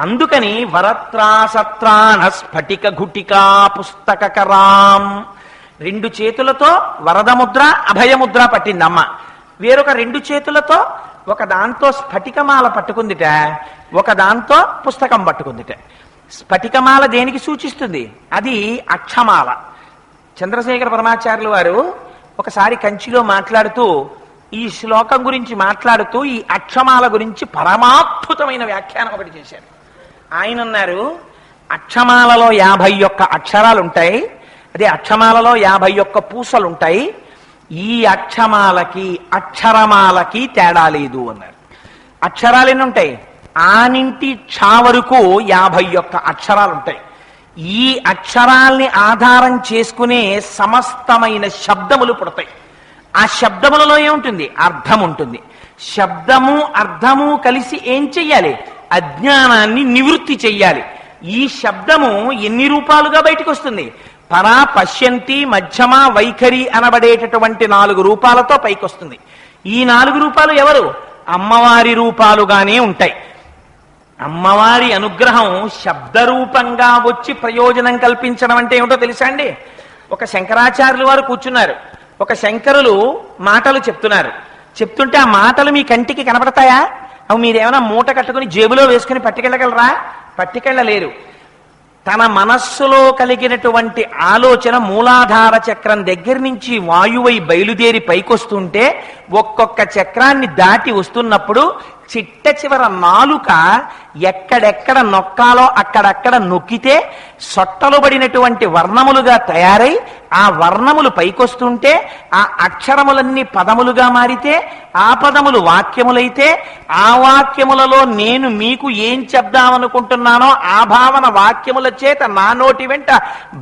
అందుకని వరత్రాసత్రాణ స్ఫటిక ఘుటికా పుస్తకరాం రెండు చేతులతో వరదముద్ర అభయముద్ర పట్టిందమ్మ. వేరొక రెండు చేతులతో ఒక దాంతో స్ఫటికమాల పట్టుకుందిట. ఒక దాంతో పుస్తకం పట్టుకుందిట. స్ఫటికమాల దేనికి సూచిస్తుంది? అది అక్షమాల. చంద్రశేఖర పరమాచార్యులు వారు ఒకసారి కంచిలో మాట్లాడుతూ ఈ శ్లోకం గురించి మాట్లాడుతూ ఈ అక్షమాల గురించి పరమాద్భుతమైన వ్యాఖ్యానం ఒకటి చేశారు. ఆయన అన్నారు అక్షమాలలో యాభై ఒక్క అక్షరాలు ఉంటాయి అదే అక్షమాలలో యాభై ఒక్క పూసలు ఉంటాయి ఈ అక్షమాలకి అక్షరమాలకి తేడా లేదు అన్నారు. అక్షరాలు ఎన్ని ఉంటాయి ఆనింటి ఛా వరకు యాభై ఒక్క అక్షరాలు ఉంటాయి ఈ అక్షరాల్ని ఆధారం చేసుకునే సమస్తమైన శబ్దములు పుడతాయి. ఆ శబ్దములలో ఏముంటుంది? అర్థం ఉంటుంది శబ్దము అర్థము కలిసి ఏం చెయ్యాలి? అజ్ఞానాన్ని నివృత్తి చెయ్యాలి. ఈ శబ్దము ఎన్ని రూపాలుగా బయటకు వస్తుంది పరా పశ్యంతి మధ్యమ వైఖరి అనబడేటటువంటి నాలుగు రూపాలతో పైకొస్తుంది. ఈ నాలుగు రూపాలు ఎవరు? అమ్మవారి రూపాలుగానే ఉంటాయి. అమ్మవారి అనుగ్రహం శబ్దరూపంగా వచ్చి ప్రయోజనం కల్పించడం అంటే ఏమిటో తెలుసా అండి? ఒక శంకరాచార్యులు వారు కూర్చున్నారు. ఒక శంకరులు మాటలు చెప్తున్నారు. చెప్తుంటే ఆ మాటలు మీ కంటికి కనపడతాయా? అవి మీరేమైనా మూట కట్టుకుని జేబులో వేసుకుని పట్టుకెళ్ళగలరా? పట్టుకెళ్ళలేరు. తన మనస్సులో కలిగినటువంటి ఆలోచన మూలాధార చక్రం దగ్గర నుంచి వాయువై బయలుదేరి పైకొస్తుంటే ఒక్కొక్క చక్రాన్ని దాటి వస్తున్నప్పుడు చిట్ట చివర నాలుక ఎక్కడెక్కడ నొక్కాలో అక్కడక్కడ నొక్కితే సొట్టలు పడినటువంటి వర్ణములుగా తయారై ఆ వర్ణములు పైకొస్తుంటే ఆ అక్షరములన్నీ పదములుగా మారితే ఆ పదములు వాక్యములైతే ఆ వాక్యములలో నేను మీకు ఏం చెప్దామనుకుంటున్నానో ఆ భావన వాక్యముల చేత నా నోటి వెంట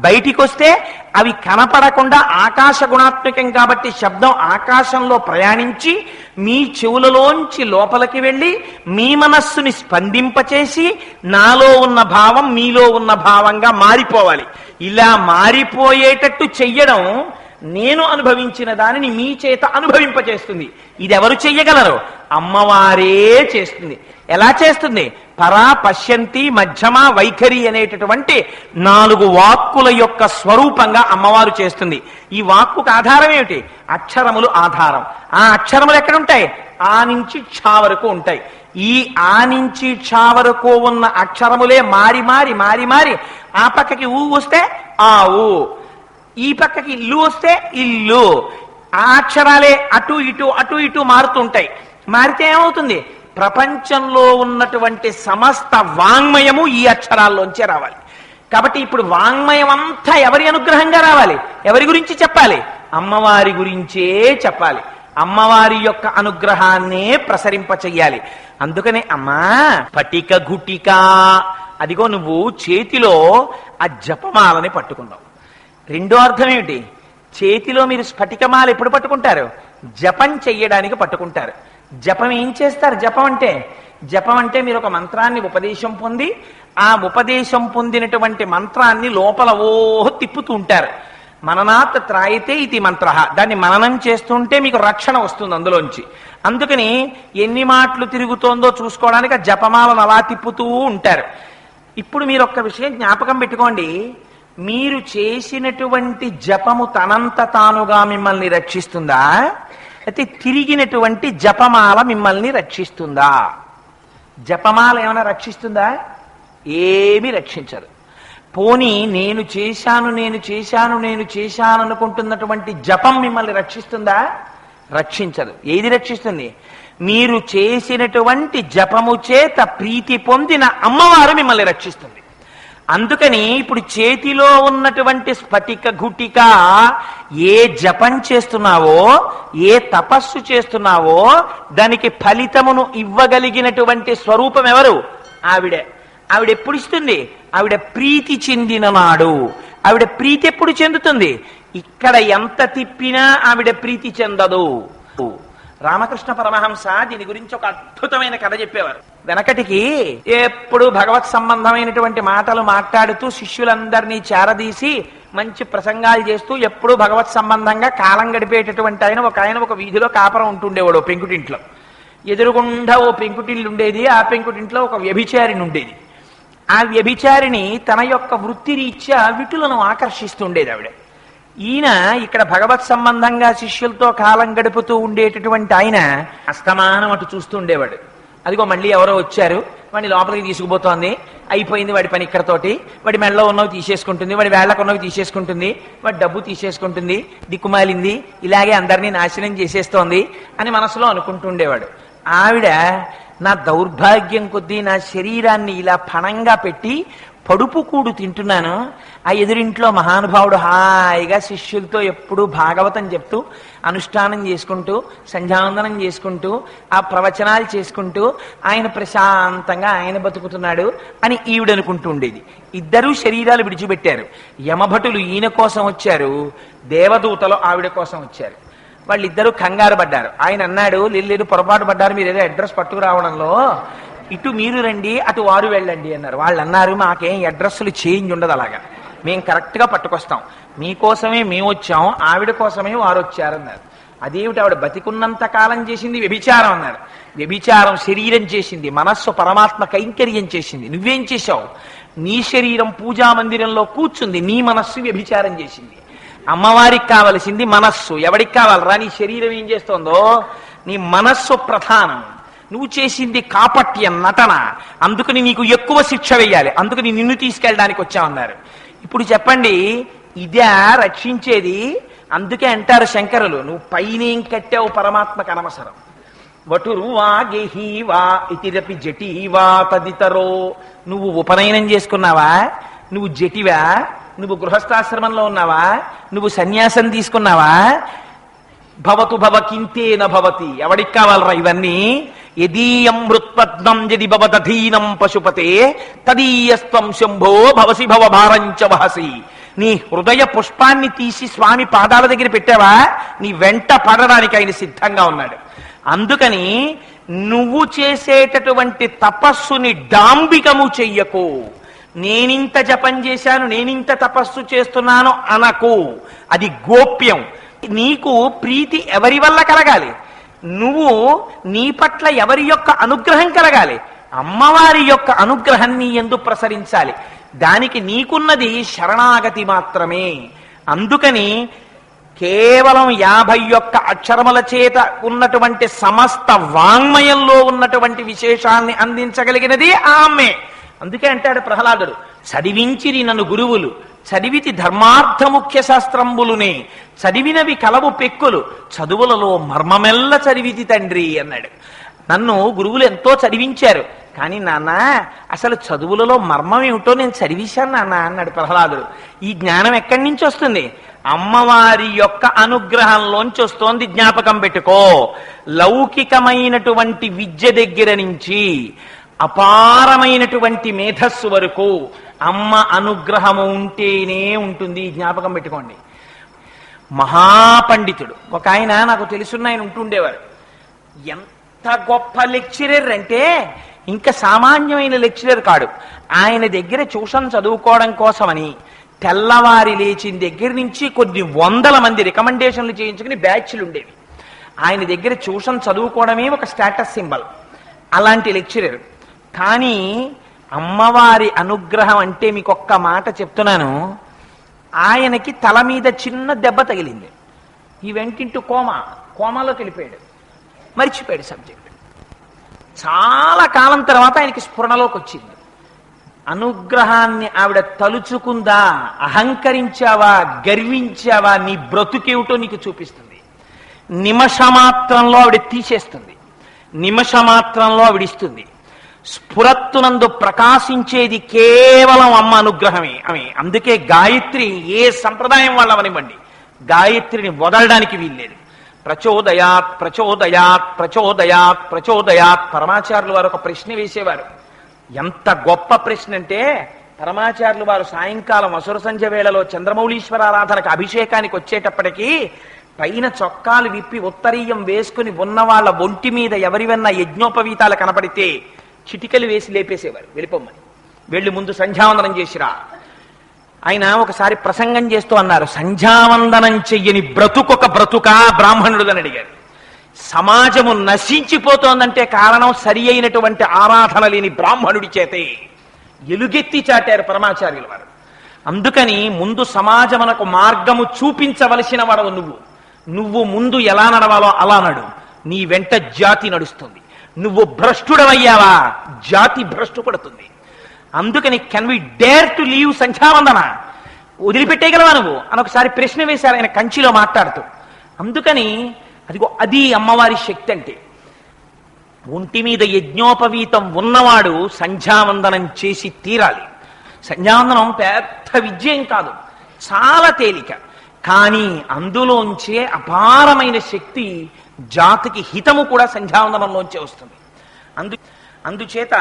బయటికొస్తే అవి కనపడకుండా ఆకాశ గుణాత్మకం కాబట్టి శబ్దం ఆకాశంలో ప్రయాణించి మీ చెవులలోంచి లోపలికి వెళ్ళి మీ మనస్సుని స్పందింపచేసి నాలో ఉన్న భావం మీలో ఉన్న భావంగా మారిపోవాలి. ఇలా మారిపోయేటట్టు చెయ్యడం నేను అనుభవించిన దానిని మీ చేత అనుభవింపచేస్తుంది. ఇది ఎవరు చెయ్యగలరు? అమ్మవారే చేస్తుంది. ఎలా చేస్తుంది? పరా పశ్యంతి మధ్యమ వైఖరి అనేటటువంటి నాలుగు వాక్కుల యొక్క స్వరూపంగా అమ్మవారు చేస్తుంది. ఈ వాక్కుకు ఆధారం ఏమిటి? అక్షరములు ఆధారం. ఆ అక్షరములు ఎక్కడుంటాయి? ఆ నుంచి ఛా వరకు ఉంటాయి. ఈ ఆ నుంచి ఛా వరకు ఉన్న అక్షరములే మారి మారి మారి మారి ఆ పక్కకి ఊ వస్తే ఆ ఊ. ఈ పక్కకి ఇల్లు వస్తే ఇల్లు. ఆ అక్షరాలే అటు ఇటు అటు ఇటు మారుతుంటాయి. మారితే ఏమవుతుంది? ప్రపంచంలో ఉన్నటువంటి సమస్త వాంగ్మయము ఈ అక్షరాల్లోంచే రావాలి. కాబట్టి ఇప్పుడు వాంగ్మయం అంతా ఎవరి అనుగ్రహంగా రావాలి? ఎవరి గురించి చెప్పాలి? అమ్మవారి గురించే చెప్పాలి. అమ్మవారి యొక్క అనుగ్రహాన్నే ప్రసరింప చెయ్యాలి. అందుకనే అమ్మా పటిక గుటిక అదిగో నువ్వు చేతిలో ఆ జపమాలని పట్టుకున్నావు. రెండో అర్థం ఏమిటి? చేతిలో మీరు స్ఫటికమాల ఎప్పుడు పట్టుకుంటారు? జపం చెయ్యడానికి పట్టుకుంటారు. జపం ఏం చేస్తారు? జపం అంటే జపం అంటే మీరు ఒక మంత్రాన్ని ఉపదేశం పొంది ఆ ఉపదేశం పొందినటువంటి మంత్రాన్ని లోపల ఓహో తిప్పుతూ ఉంటారు. మననాత్ త్రాయితే ఇది మంత్ర. దాన్ని మననం చేస్తుంటే మీకు రక్షణ వస్తుంది అందులోంచి. అందుకని ఎన్ని మాటలు తిరుగుతోందో చూసుకోవడానికి ఆ జపమాలను అలా తిప్పుతూ ఉంటారు. ఇప్పుడు మీరు ఒక్క విషయం జ్ఞాపకం పెట్టుకోండి. మీరు చేసినటువంటి జపము తనంత తానుగా మిమ్మల్ని రక్షిస్తుందా? అయితే తిరిగినటువంటి జపమాల మిమ్మల్ని రక్షిస్తుందా? జపమాల ఏమైనా రక్షిస్తుందా? ఏమీ రక్షించరు. పోనీ నేను చేశాను నేను చేశాను నేను చేశాను అనుకుంటున్నటువంటి జపం మిమ్మల్ని రక్షిస్తుందా? రక్షించదు. ఏది రక్షిస్తుంది? మీరు చేసినటువంటి జపము చేత ప్రీతి పొందిన అమ్మవారు మిమ్మల్ని రక్షిస్తుంది. అందుకని ఇప్పుడు చేతిలో ఉన్నటువంటి స్ఫటిక గుటిక ఏ జపం చేస్తున్నావో ఏ తపస్సు చేస్తున్నావో దానికి ఫలితమును ఇవ్వగలిగినటువంటి స్వరూపం ఎవరు? ఆవిడే. ఆవిడ ఎప్పుడు ఇస్తుంది ఆవిడ ప్రీతి చెందిన నాడు. ఆవిడ ప్రీతి ఎప్పుడు చెందుతుంది? ఇక్కడ ఎంత తిప్పినా ఆవిడ ప్రీతి చెందదు. రామకృష్ణ పరమహంస దీని గురించి ఒక అద్భుతమైన కథ చెప్పేవారు. వెనకటికి ఎప్పుడు భగవత్ సంబంధమైనటువంటి మాటలు మాట్లాడుతూ శిష్యులందరినీ చేరదీసి మంచి ప్రసంగాలు చేస్తూ ఎప్పుడు భగవత్ సంబంధంగా కాలం గడిపేటటువంటి ఆయన ఒక ఆయన ఒక వీధిలో కాపరం ఉంటుండేవాడు ఓ పెంకుటింట్లో. ఎదురుగుండా ఓ పెంకుటిల్లు ఉండేది ఆ పెంకుటింట్లో ఒక వ్యభిచారిణి ఉండేది. ఆ వ్యభిచారిణి తన యొక్క వృత్తి రీత్యా విటులను ఆకర్షిస్తుండేది ఆవిడ. ఈయన ఇక్కడ భగవత్ సంబంధంగా శిష్యులతో కాలం గడుపుతూ ఉండేటటువంటి ఆయన అస్తమానం అటు చూస్తుండేవాడు. అదిగో మళ్ళీ ఎవరో వచ్చారు. వాడిని లోపలికి తీసుకుపోతోంది. అయిపోయింది వాడి పని ఇక్కడతోటి. వాడి మెడలో ఉన్నవి తీసేసుకుంటుంది. వాడి వేళ్ళకు ఉన్నవి తీసేసుకుంటుంది. వాడి డబ్బు తీసేసుకుంటుంది. దిక్కుమాలింది. ఇలాగే అందరినీ నాశనం చేసేస్తోంది అని మనసులో అనుకుంటుండేవాడు. ఆవిడ నా దౌర్భాగ్యం కొద్దీ నా శరీరాన్ని ఇలా పణంగా పెట్టి పడుపు కూడు తింటున్నాను. ఆ ఎదురింట్లో మహానుభావుడు హాయిగా శిష్యులతో ఎప్పుడూ భాగవతం చెప్తూ అనుష్ఠానం చేసుకుంటూ సంధ్యావందనం చేసుకుంటూ ఆ ప్రవచనాలు చేసుకుంటూ ఆయన ప్రశాంతంగా ఆయన బతుకుతున్నాడు అని ఈవిడ అనుకుంటూ ఉండేది. ఇద్దరూ శరీరాలు విడిచిపెట్టారు. యమభటులు ఈయన కోసం వచ్చారు. దేవదూతలు ఆవిడ కోసం వచ్చారు. వాళ్ళిద్దరూ కంగారు పడ్డారు. ఆయన అన్నాడు లేదు పొరపాటు పడ్డారు. మీరు ఏదో అడ్రస్ పట్టుకురావడంలో ఇటు మీరు రండి అటు వారు వెళ్ళండి అన్నారు. వాళ్ళు అన్నారు మాకేం అడ్రస్లు చేంజ్ ఉండదు అలాగా. మేము కరెక్ట్గా పట్టుకొస్తాం. మీకోసమే మేము వచ్చాం ఆవిడ కోసమే వారు వచ్చారన్నారు అదేమిటి ఆవిడ బతికున్నంత కాలం చేసింది? వ్యభిచారం అన్నారు. వ్యభిచారం శరీరం చేసింది మనస్సు పరమాత్మ కైంకర్యం చేసింది. నువ్వేం చేశావు? నీ శరీరం పూజా మందిరంలో కూర్చుంది నీ మనస్సు వ్యభిచారం చేసింది. అమ్మవారికి కావలసింది మనస్సు. ఎవరికి కావాలరా నీ శరీరం ఏం చేస్తోందో? నీ మనస్సు ప్రధానం. నువ్వు చేసింది కాపట్యం నటన. అందుకని నీకు ఎక్కువ శిక్ష వేయాలి. అందుకని నిన్ను తీసుకెళ్ళడానికి వచ్చామన్నారు. ఇప్పుడు చెప్పండి ఇదే రక్షించేది? అందుకే అంటారు శంకరులు నువ్వు పైనేం కట్టావు పరమాత్మకు అనవసరం. వటురువా గేహీవా ఇతిరపి జటీవా తదితరో. నువ్వు ఉపనయనం చేసుకున్నావా? నువ్వు జటివా? నువ్వు గృహస్థాశ్రమంలో ఉన్నావా? నువ్వు సన్యాసం తీసుకున్నావా? భవతు భవ కింతేన భవతి. ఎవడికి కావాలరా ఇవన్నీ? యదీయం మృత్పద్మం యది భవదధీనం పశుపతే తదీయస్త్వం శంభో భవసి భవ భారంచ వహసి నీ హృదయ పుష్పాన్ని తీసి స్వామి పాదాల దగ్గర పెట్టావా? నీ వెంట పడడానికి ఆయన సిద్ధంగా ఉన్నాడు. అందుకని నువ్వు చేసేటటువంటి తపస్సుని డాంబికము చెయ్యకు. నేనింత జపం చేశాను నేనింత తపస్సు చేస్తున్నాను అనకు. అది గోప్యం. నీకు ప్రీతి ఎవరి వల్ల కలగాలి? నువ్వు నీ పట్ల ఎవరి యొక్క అనుగ్రహం కలగాలి? అమ్మవారి యొక్క అనుగ్రహం నీ ఎందు ప్రసరించాలి. దానికి నీకున్నది శరణాగతి మాత్రమే. అందుకని కేవలం యాభై యొక్క అక్షరముల చేత ఉన్నటువంటి సమస్త వాంగ్మయంలో ఉన్నటువంటి విశేషాన్ని అందించగలిగినది ఆమె. అందుకే అంటాడు ప్రహ్లాదుడు చదివించిరి నన్ను గురువులు చదివితి ధర్మార్థ ముఖ్య శాస్త్రంబులునే. చదివినవి కలవు పెక్కులు. చదువులలో మర్మమెల్ల చదివితి తండ్రి అన్నాడు. నన్ను గురువులు ఎంతో చదివించారు. కానీ నాన్న అసలు చదువులలో మర్మం ఏమిటో నేను చదివిశాను నాన్న అన్నాడు ప్రహ్లాదుడు. ఈ జ్ఞానం ఎక్కడి నుంచి వస్తుంది? అమ్మవారి యొక్క అనుగ్రహంలోంచి వస్తోంది జ్ఞాపకం పెట్టుకో. లౌకికమైనటువంటి విద్య దగ్గర నుంచి అపారమైనటువంటి మేధస్సు వరకు అమ్మ అనుగ్రహము ఉంటేనే ఉంటుంది జ్ఞాపకం పెట్టుకోండి. మహాపండితుడు ఒక ఆయన నాకు తెలుసున్న ఆయన ఉంటుండేవారు. ఎంత గొప్ప లెక్చరర్ అంటే ఇంకా సామాన్యమైన లెక్చరర్ కాడు. ఆయన దగ్గర ట్యూషన్ చదువుకోవడం కోసమని తెల్లవారి లేచిన దగ్గర నుంచి కొన్ని వందల మంది రికమెండేషన్లు చేయించుకుని బ్యాచ్లు ఉండేవి. ఆయన దగ్గర ట్యూషన్ చదువుకోవడమే ఒక స్టేటస్ సింబల్. అలాంటి లెక్చరర్. కానీ అమ్మవారి అనుగ్రహం అంటే మీకు ఒక్క మాట చెప్తున్నాను. ఆయనకి తల మీద చిన్న దెబ్బ తగిలింది. ఈ వెంటింటూ కోమా కోమాలోకి వెళ్ళిపోయాడు మర్చిపోయాడు సబ్జెక్ట్. చాలా కాలం తర్వాత ఆయనకి స్ఫురణలోకి వచ్చింది. అనుగ్రహాన్ని ఆవిడ తలుచుకుందా అహంకరించావా గర్వించావా నీ బ్రతుకేమిటో నీకు చూపిస్తుంది. నిమషమాత్రంలో ఆవిడ తీసేస్తుంది. నిమిషమాత్రంలో ఆవిడిస్తుంది స్ఫురత్తునందు ప్రకాశించేది కేవలం అమ్మ అనుగ్రహమే. ఆమె అందుకే గాయత్రి ఏ సంప్రదాయం వాళ్ళవనివ్వండి. గాయత్రిని వదలడానికి వీల్లేదు. ప్రచోదయాత్ ప్రచోదయాత్ ప్రచోదయాత్ ప్రచోదయాత్ పరమాచార్యులు వారు ఒక ప్రశ్న వేసేవారు. ఎంత గొప్ప ప్రశ్న అంటే పరమాచార్యులు వారు సాయంకాలం అసుర సంధ్య వేళలో చంద్రమౌళీశ్వర ఆరాధనకు అభిషేకానికి వచ్చేటప్పటికీ పైన చొక్కాలు విప్పి ఉత్తరీయం వేసుకుని ఉన్న వాళ్ళ ఒంటి మీద ఎవరివన్నా యజ్ఞోపవీతాలు కనపడితే చిటికలు వేసి లేపేసేవారు వెళ్ళిపోమ్మని. వెళ్ళి ముందు సంధ్యావందనం చేసిరా. ఆయన ఒకసారి ప్రసంగం చేస్తూ అన్నారు సంధ్యావందనం చెయ్యని బ్రతుకొక బ్రతుకా బ్రాహ్మణుడు అని అడిగారు. సమాజము నశించిపోతోందంటే కారణం సరి అయినటువంటి ఆరాధన లేని బ్రాహ్మణుడి చేతే ఎలుగెత్తి చాటారు పరమాచార్యుల వారు. అందుకని ముందు సమాజమునకు మార్గము చూపించవలసిన వాడవు నువ్వు. నువ్వు ముందు ఎలా నడవాలో అలా నడు. నీ వెంట జాతి నడుస్తుంది. నువ్వు భ్రష్టుడవయ్యావా? జాతి భ్రష్టు పడుతుంది అందుకని can we dare to leave సంఖ్యావందన వదిలిపెట్టేయగలవా నువ్వు? అని ఒకసారి ప్రశ్న వేశారు ఆయన కంచిలో మాట్లాడుతూ అందుకని అదిగో అది అమ్మవారి శక్తి అంటే ఒంటి మీద యజ్ఞోపవీతం ఉన్నవాడు సంధ్యావందనం చేసి తీరాలి. సంధ్యావందనం పెద్ద విజయం కాదు చాలా తేలిక. కానీ అందులోంచే అపారమైన శక్తి జాతికి హితము కూడా సంధ్యావందనంలోంచే వస్తుంది. అందు అందుచేత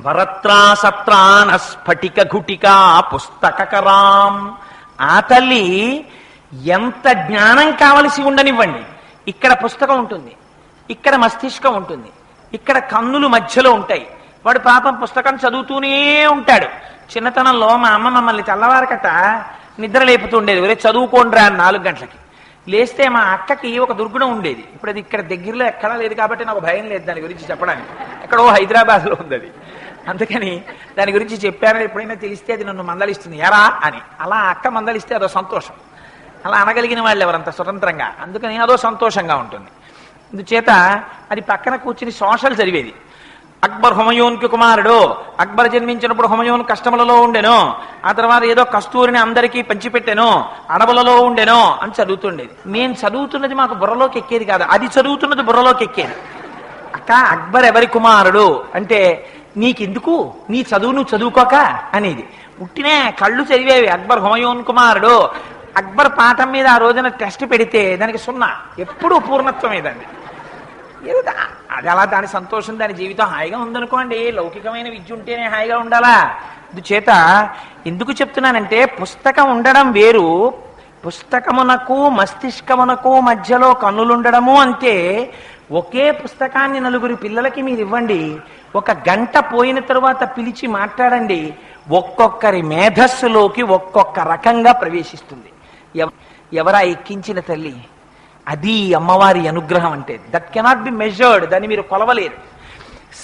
వరత్రాసత్రాన స్ఫటిక ఘుటిక పుస్తకరాం ఆ తల్లి ఎంత జ్ఞానం కావలసి ఉండనివ్వండి. ఇక్కడ పుస్తకం ఉంటుంది ఇక్కడ మస్తిష్కం ఉంటుంది ఇక్కడ కన్నులు మధ్యలో ఉంటాయి. వాడు పాపం పుస్తకం చదువుతూనే ఉంటాడు. చిన్నతనంలో మా అమ్మ మమ్మల్ని తెల్లవారకట నిద్ర లేపుతుండేది ఒరే చదువుకోండిరా నాలుగు గంటలకి. లేస్తే మా అక్కకి ఒక దుర్గుణం ఉండేది. ఇప్పుడు అది ఇక్కడ దగ్గరలో ఎక్కడా లేదు కాబట్టి నాకు భయం లేదు దాని గురించి చెప్పడానికి. ఎక్కడో హైదరాబాద్లో ఉంది అది అందుకని దాని గురించి చెప్పారని ఎప్పుడైనా తెలిస్తే అది నన్ను మందలిస్తుంది. ఎరా అని. అలా అక్క మందలిస్తే అదో సంతోషం. అలా అనగలిగిన వాళ్ళు ఎవరంత స్వతంత్రంగా? అందుకని అదో సంతోషంగా ఉంటుంది. అందుచేత అది పక్కన కూర్చుని సోషల్ చదివేది. అక్బర్ హుమయూన్కి కుమారుడు. అక్బర్ జన్మించినప్పుడు హుమయూన్ కష్టములలో ఉండెను. ఆ తర్వాత ఏదో కస్తూరిని అందరికీ పంచిపెట్టెను. అడవులలో ఉండెను అని చదువుతుండేది. నేను చదువుతున్నది మాకు బుర్రలోకి ఎక్కేది కాదు. అది చదువుతున్నది బుర్రలోకి ఎక్కేది. అక్క అక్బర్ ఎవరి కుమారుడు? అంటే నీకెందుకు? నీ చదువు నువ్వు చదువుకోక? అనేది. పుట్టినే కళ్ళు చదివేవి అక్బర్ హుమయూన్ కుమారుడు. అక్బర్ పాఠం మీద ఆ రోజున టెస్ట్ పెడితే దానికి సున్నా. ఎప్పుడూ పూర్ణత్వమే దాన్ని ఏదో అది అలా దాని సంతోషం దాని జీవితం హాయిగా ఉందనుకోండి. లౌకికమైన విద్య ఉంటేనే హాయిగా ఉండాలా? అందుచేత ఎందుకు చెప్తున్నానంటే పుస్తకం ఉండడం వేరు. పుస్తకమునకు మస్తిష్కమునకు మధ్యలో కన్నులుండడము అంటే ఒకే పుస్తకాన్ని నలుగురి పిల్లలకి మీరు ఇవ్వండి. ఒక గంట పోయిన తరువాత పిలిచి మాట్లాడండి. ఒక్కొక్కరి మేధస్సులోకి ఒక్కొక్క రకంగా ప్రవేశిస్తుంది. ఎవ- ఎవరా ఎక్కించిన తల్లి? అది అమ్మవారి అనుగ్రహం అంటే. దట్ కెనాట్ బి మెజర్డ్ దాన్ని మీరు కొలవలేరు.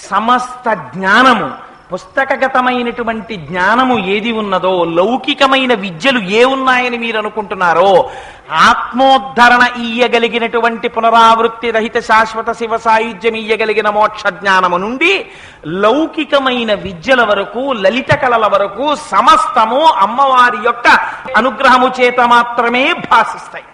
సమస్త జ్ఞానము పుస్తకగతమైనటువంటి జ్ఞానము ఏది ఉన్నదో లౌకికమైన విద్యలు ఏ ఉన్నాయని మీరు అనుకుంటున్నారో ఆత్మోద్ధరణ ఇయ్యగలిగినటువంటి పునరావృత్తి రహిత శాశ్వత శివ సాయుధ్యం ఇయ్యగలిగిన మోక్ష జ్ఞానము నుండి లౌకికమైన విద్యల వరకు లలిత కళల వరకు సమస్తము అమ్మవారి యొక్క అనుగ్రహము చేత మాత్రమే భాషిస్తాయి